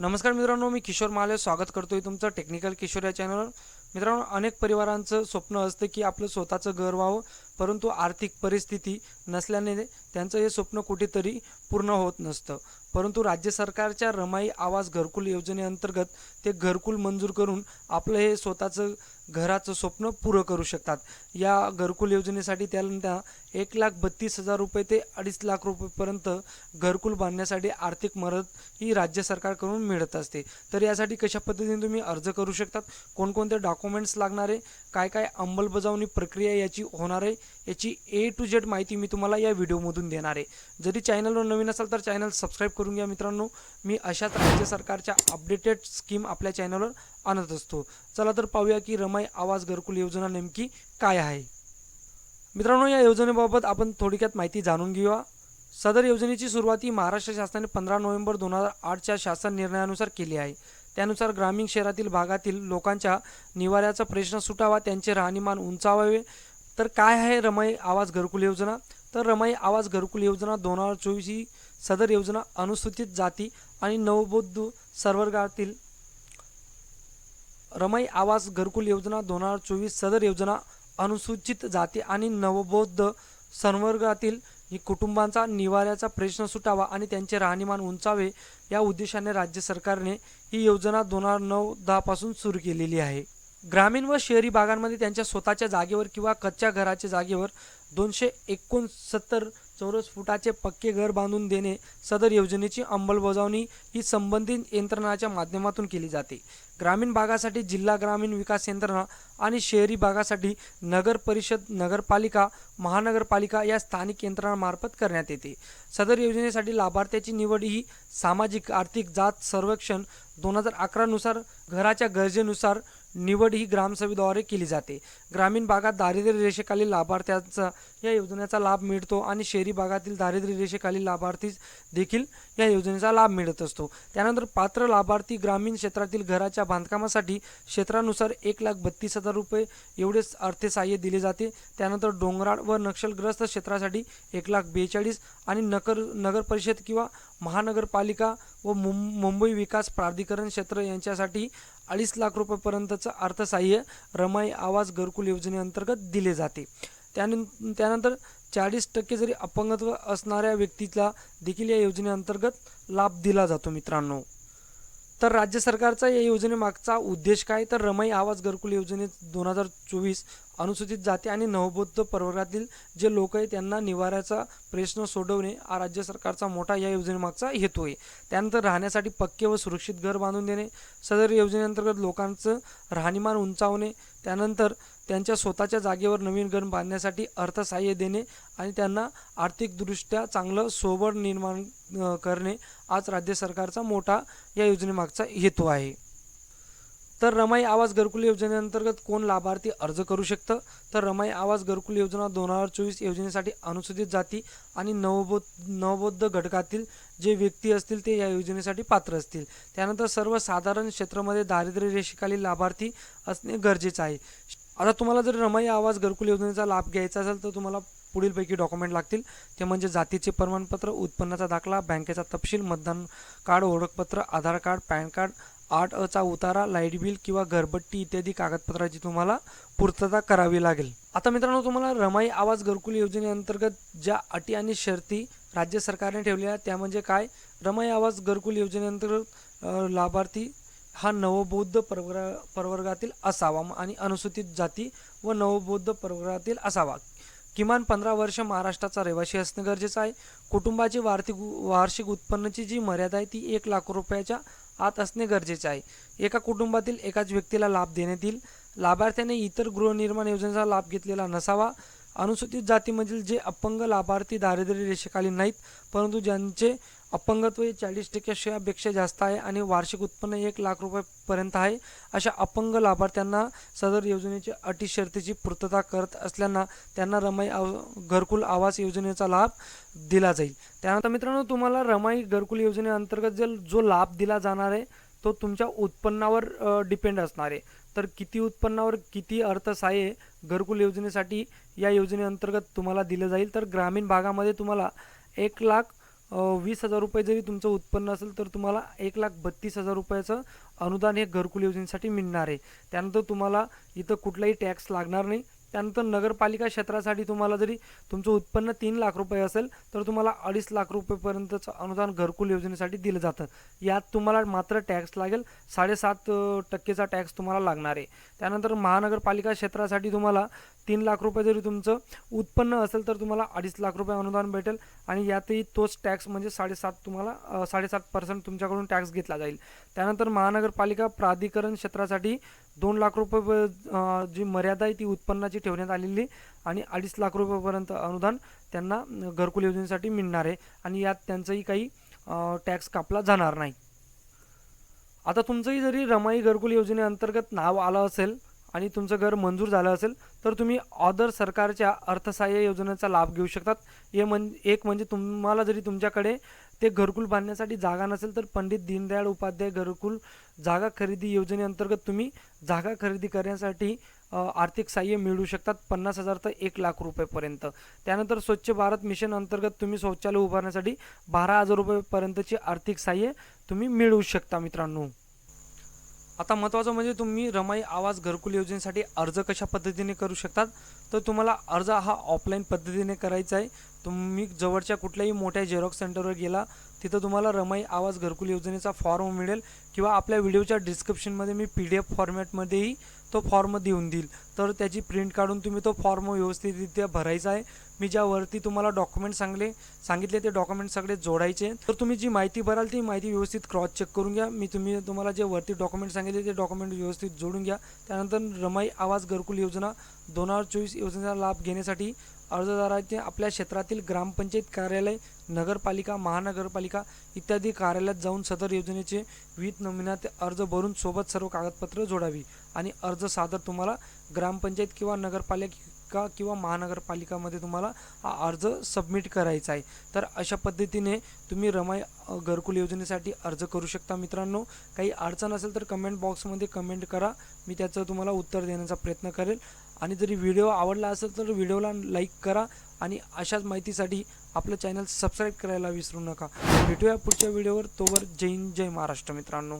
नमस्कार मित्रांनो मी किशोर माले स्वागत करतोय तुमचं टेक्निकल किशोर या चॅनलवर मित्रांनो अनेक परिवारांचं स्वप्न असतं की आपलं स्वतःचं घर व्हावं. परंतु आर्थिक परिस्थिती नसल्याने त्यांचं हे स्वप्न कुठेतरी पूर्ण होत नसतं. परंतु राज्य सरकारच्या रमाई आवास घरकुल योजनेअंतर्गत ते घरकुल मंजूर करून आपलं हे स्वतःचं घराचं स्वप्न पुरं करू शकतात. या घरकुल योजनेसाठी त्यांना एक लाख बत्तीस हजार रुपये ते अडीच लाख रुपयेपर्यंत घरकुल बांधण्यासाठी आर्थिक मदत ही राज्य सरकारकडून मिळत असते. तर यासाठी कशा पद्धतीने तुम्ही अर्ज करू शकतात? कोणकोणते डॉक्युमेंट्स लागणार आहे? काय काय अंमलबजावणी प्रक्रिया याची होणार आहे? याची ए टू जेड माहिती मी तुम्हाला या व्हिडिओमधून देणार आहे. जरी चॅनलवर नवीन असाल तर चॅनल सबस्क्राईब करून घ्या मित्रांनो. मी अशाच राज्य सरकारच्या अपडेटेड स्कीम आपल्या चॅनलवर आणत असतो. चला तर पाहूया की रमाई आवास घरकुल योजना नेमकी काय आहे. मित्रांनो या योजनेबाबत आपण थोडक्यात माहिती जाणून घेऊया. सदर योजनेची सुरुवात ही महाराष्ट्र शासनाने पंधरा नोव्हेंबर दोन हजार आठच्या शासन निर्णयानुसार केली आहे. त्यानुसार ग्रामीण शहरातील भागातील लोकांच्या निवाऱ्याचा प्रश्न सुटावा त्यांचे राहणीमान उंचावावे तर काय आहे रमाई आवास घरकुल योजना? तर रमाई आवास घरकुल योजना दोन हजार चोवीस ही सदर योजना अनुसूचित जाती आणि नवबौद्ध सर्वर्गातील रमाई आवास घरकुल योजना दोन हजार चोवीस सदर योजना अनुसूचित जाती आणि नवबौद्ध संवर्गातील ही कुटुंबांचा निवाऱ्याचा प्रश्न सुटावा आणि त्यांचे राहणीमान उंचावे या उद्देशाने राज्य सरकारने ही योजना दोन हजार नऊ दहापासून सुरू केलेली आहे. ग्रामीण व शहरी भागांमध्ये त्यांच्या स्वतःच्या जागेवर किंवा कच्च्या घराच्या जागेवर दोनशे एकोणसत्तर चौरस फुटाचे पक्के घर बांधून देणे सदर योजनेची अंमलबजावणी ही संबंधित यंत्रणाच्या माध्यमातून केली जाते. ग्रामीण भागासाठी जिल्हा ग्रामीण विकास यंत्रणा आणि शहरी भागासाठी नगर परिषद नगरपालिका महानगरपालिका या स्थानिक यंत्रणामार्फत करण्यात येते. सदर योजनेसाठी लाभार्थ्याची निवड ही सामाजिक आर्थिक जात सर्वेक्षण दोन हजार अकरानुसार घराच्या गरजेनुसार निवड ही ग्रामसभेद्वारे केली जाते. ग्रामीण भागात दारिद्र्य रेषेखालील लाभार्थ्यांचा या योजनेचा लाभ मिळतो आणि शहरी भागातील दारिद्र्य रेषेखालील लाभार्थी देखील या योजनेचा लाभ मिळत असतो. त्यानंतर पात्र लाभार्थी ग्रामीण क्षेत्रातील घराच्या बांधकामासाठी क्षेत्रानुसार एक लाख बत्तीस हजार रुपये एवढेच अर्थसहाय्य दिले जाते. त्यानंतर डोंगराळ व नक्षलग्रस्त क्षेत्रासाठी एक लाख बेचाळीस आणि नगर नगर परिषद किंवा महानगरपालिका व मुं मुंबई विकास प्राधिकरण क्षेत्र यांच्यासाठी अडीच लाख रुपयापर्यंतचं अर्थसहाय्य रमाई आवाज घरकुल योजनेअंतर्गत दिले जाते. त्यान त्यानंतर चाळीस टक्के जरी अपंगत्व असणाऱ्या व्यक्तीला देखील या योजनेअंतर्गत लाभ दिला जातो मित्रांनो. तर राज्य सरकारचा या योजनेमागचा उद्देश काय? तर रमाई आवाज घरकुल योजनेत दोन हजार चोवीस अनुसूचित जाती आणि नवबौद्ध प्रवर्गातील जे लोक आहे त्यांना निवाऱ्याचा प्रश्न सोडवणे हा राज्य सरकारचा मोठा या योजनेमागचा हेतू आहे. त्यानंतर राहण्यासाठी पक्के व सुरक्षित घर बांधून देणे सदर योजनेअंतर्गत लोकांचं राहणीमान उंचावणे त्यानंतर त्यांच्या स्वतःच्या जागेवर नवीन घर बांधण्यासाठी अर्थसहाय्य देणे आणि त्यांना आर्थिकदृष्ट्या चांगलं सोबळ निर्माण करणे आज राज्य सरकारचा मोठा या योजनेमागचा हेतू आहे. तर रमाई आवास घरकुल योजनेअंतर्गत कोण लाभार्थी अर्ज करू शकतं? तर रमाई आवास घरकुल योजना दोन हजार चोवीस योजनेसाठी अनुसूचित जाती आणि नवबोध नवबोद्ध घटकातील जे व्यक्ती असतील ते या योजनेसाठी पात्र असतील. त्यानंतर सर्वसाधारण क्षेत्रामध्ये दारिद्र्य रेषेखाली लाभार्थी असणे गरजेचं आहे. आता तुम्हाला जर रमाई आवाज घरकुल योजनेचा लाभ घ्यायचा असेल तर तुम्हाला पुढीलपैकी डॉक्युमेंट लागतील. ते म्हणजे जातीचे प्रमाणपत्र उत्पन्नाचा दाखला बँकेचा तपशील मतदान कार्ड ओळखपत्र आधार कार्ड पॅन कार्ड आठ अचा उतारा लाइट बिल किंवा घरबट्टी इत्यादी कागदपत्राची तुम्हाला पूर्तता करावी लागेल. आता मित्रांनो तुम्हाला रमाई आवाज घरकुल योजनेअंतर्गत ज्या अटी आणि शर्ती राज्य सरकारने ठेवलेल्या त्या म्हणजे काय? रमाई आवाज घरकुल योजनेअंतर्गत लाभार्थी हा नवबौद्ध प्रवर्गा प्रवर्गातील असावा आणि अनुसूचित जाती व नवबौद्ध प्रवर्गातील असावा. किमान पंधरा वर्ष महाराष्ट्राचा रहिवासी असणं गरजेचं आहे. कुटुंबाची वार्षिक वार्षिक उत्पन्नाची जी मर्यादा आहे ती एक लाख रुपयाच्या आत असणे गरजेचे आहे. एका कुटुंबातील एकाच व्यक्तीला लाभ देण्यात येईल. लाभार्थ्याने इतर गृहनिर्माण योजनेचा लाभ घेतलेला नसावा. अनुसूचित जातीमधील जे अपंग लाभार्थी दारिद्र्य रेषेखाली नाहीत परंतु ज्यांचे अपंगत्व हे चाळीस टक्क्यापेक्षा जास्त आहे आणि वार्षिक उत्पन्न एक लाख रुपयापर्यंत आहे. अशा अपंग लाभार्थ्यांना सदर योजनेची अटी शर्तीची पूर्तता करत असल्यानं त्यांना रमाई आव घरकुल आवास योजनेचा लाभ दिला जाईल. त्यानंतर मित्रांनो तुम्हाला रमाई घरकुल योजनेअंतर्गत जे जो लाभ दिला जाणार आहे तो तुमच्या उत्पन्नावर डिपेंड असणार आहे. तर किती उत्पन्नावर किती अर्थसहाय्य घरकुल योजनेसाठी या योजनेअंतर्गत तुम्हाला दिलं जाईल? तर ग्रामीण भागामध्ये तुम्हाला एक लाख वीस हजार रुपये जरी तुमचं उत्पन्न असेल तर तुम्हाला एक लाख बत्तीस हजार रुपयाचं अनुदान हे घरकुल योजनेसाठी मिळणार आहे. त्यानंतर तुम्हाला इथं कुठलाही टॅक्स लागणार नाही. त्यानंतर नगरपालिका क्षेत्रासाठी तुम्हाला जरी तुमचं उत्पन्न तीन लाख रुपये असेल तर तुम्हाला अडीच लाख रुपयेपर्यंतचं अनुदान घरकुल योजनेसाठी दिलं जातं. यात तुम्हाला मात्र टॅक्स लागेल साडेसात टक्केचा टॅक्स तुम्हाला लागणार आहे. त्यानंतर महानगरपालिका क्षेत्रासाठी तुम्हाला तीन लाख रुपये जरी तुमचं उत्पन्न असेल तर तुम्हाला अडीच लाख रुपये अनुदान भेटेल आणि यातही तोच टॅक्स म्हणजे साडेसात तुम्हाला साडेसात पर्सेंट तुमच्याकडून टॅक्स घेतला जाईल. त्यानंतर महानगरपालिका प्राधिकरण क्षेत्रासाठी दोन लाख रुपये जी मर्यादा आहे ती उत्पन्नाची ठेवण्यात आलेली आहे आणि अडीच लाख रुपयेपर्यंत अनुदान त्यांना घरकुल योजनेसाठी मिळणार आहे. आणि यात त्यांचंही काही टॅक्स कापला जाणार नाही. आता तुमचंही जरी रमाई घरकुल योजनेअंतर्गत नाव आलं असेल आणि तुमचं घर मंजूर झालं असेल तर तुम्ही ऑदर सरकारच्या अर्थसहाय्य योजनेचा लाभ घेऊ शकतात. हे म्हण एक म्हणजे तुम्हाला जरी तुमच्याकडे ते घरकुल बांधण्यासाठी जागा नसेल तर पंडित दीनदयाळ उपाध्याय घरकुल जागा खरेदी योजनेअंतर्गत तुम्ही जागा खरेदी करण्यासाठी आर्थिक सहाय्य मिळू शकतात. पन्नास हजार ते एक लाख रुपयेपर्यंत. त्यानंतर स्वच्छ भारत मिशन अंतर्गत तुम्ही शौचालय उभारण्यासाठी बारा हजार रुपयेपर्यंतची आर्थिक सहाय्य तुम्ही मिळवू शकता मित्रांनो. आता महत्त्वाचं म्हणजे तुम्ही रमाई आवाज घरकुल योजनेसाठी अर्ज कशा पद्धतीने करू शकतात? तर तुम्हाला अर्ज हा ऑफलाईन पद्धतीने करायचा आहे. तुम्ही जवळच्या कुठल्याही मोठ्या झेरॉक्स सेंटरवर गेला तिथं तुम्हाला रमाई आवाज घरकुल योजनेचा फॉर्म मिळेल किंवा आपल्या व्हिडिओच्या डिस्क्रिप्शनमध्ये मी पी डी एफ फॉर्मॅटमध्येही तो फॉर्म देऊन देईल. तर त्याची प्रिंट काढून तुम्ही तो फॉर्म व्यवस्थितरित्या भरायचा आहे. मी ज्यावरती तुम्हाला डॉक्युमेंट सांगले सांगितले ते डॉक्युमेंट सगळे जोडायचे तर तुम्ही जी माहिती भराल ती माहिती व्यवस्थित क्रॉस चेक करून घ्या. मी तुम्ही तुम्हाला जे वरती डॉक्युमेंट सांगितले ते डॉक्युमेंट व्यवस्थित जोडून घ्या. त्यानंतर रमाई आवाज घरकुल योजना दोन हजार चोवीस योजनेचा लाभ घेण्यासाठी अर्जदाराचे आपल्या क्षेत्रातील ग्रामपंचायत कार्यालय नगरपालिका महानगरपालिका इत्यादी कार्यालयात जाऊन सदर योजनेचे विविध नमुन्यात अर्ज भरून सोबत सर्व कागदपत्र जोडावी आणि अर्ज सादर तुम्हाला ग्रामपंचायत किंवा नगरपालिका किंवा महानगरपालिकामध्ये तुम्हाला हा अर्ज सबमिट करायचा आहे. तर अशा पद्धतीने तुम्ही रमाई घरकुल योजनेसाठी अर्ज करू शकता मित्रांनो. काही अडचण असेल तर कमेंट बॉक्समध्ये कमेंट करा. मी त्याचं तुम्हाला उत्तर देण्याचा प्रयत्न करेल. आणि जरी व्हिडिओ आवडला असेल तर व्हिडिओला लाईक करा आणि अशाच माहितीसाठी आपलं चॅनल सबस्क्राईब करायला विसरू नका. भेटूया पुढच्या व्हिडिओवर. तोवर जय हिंद जय महाराष्ट्र मित्रांनो.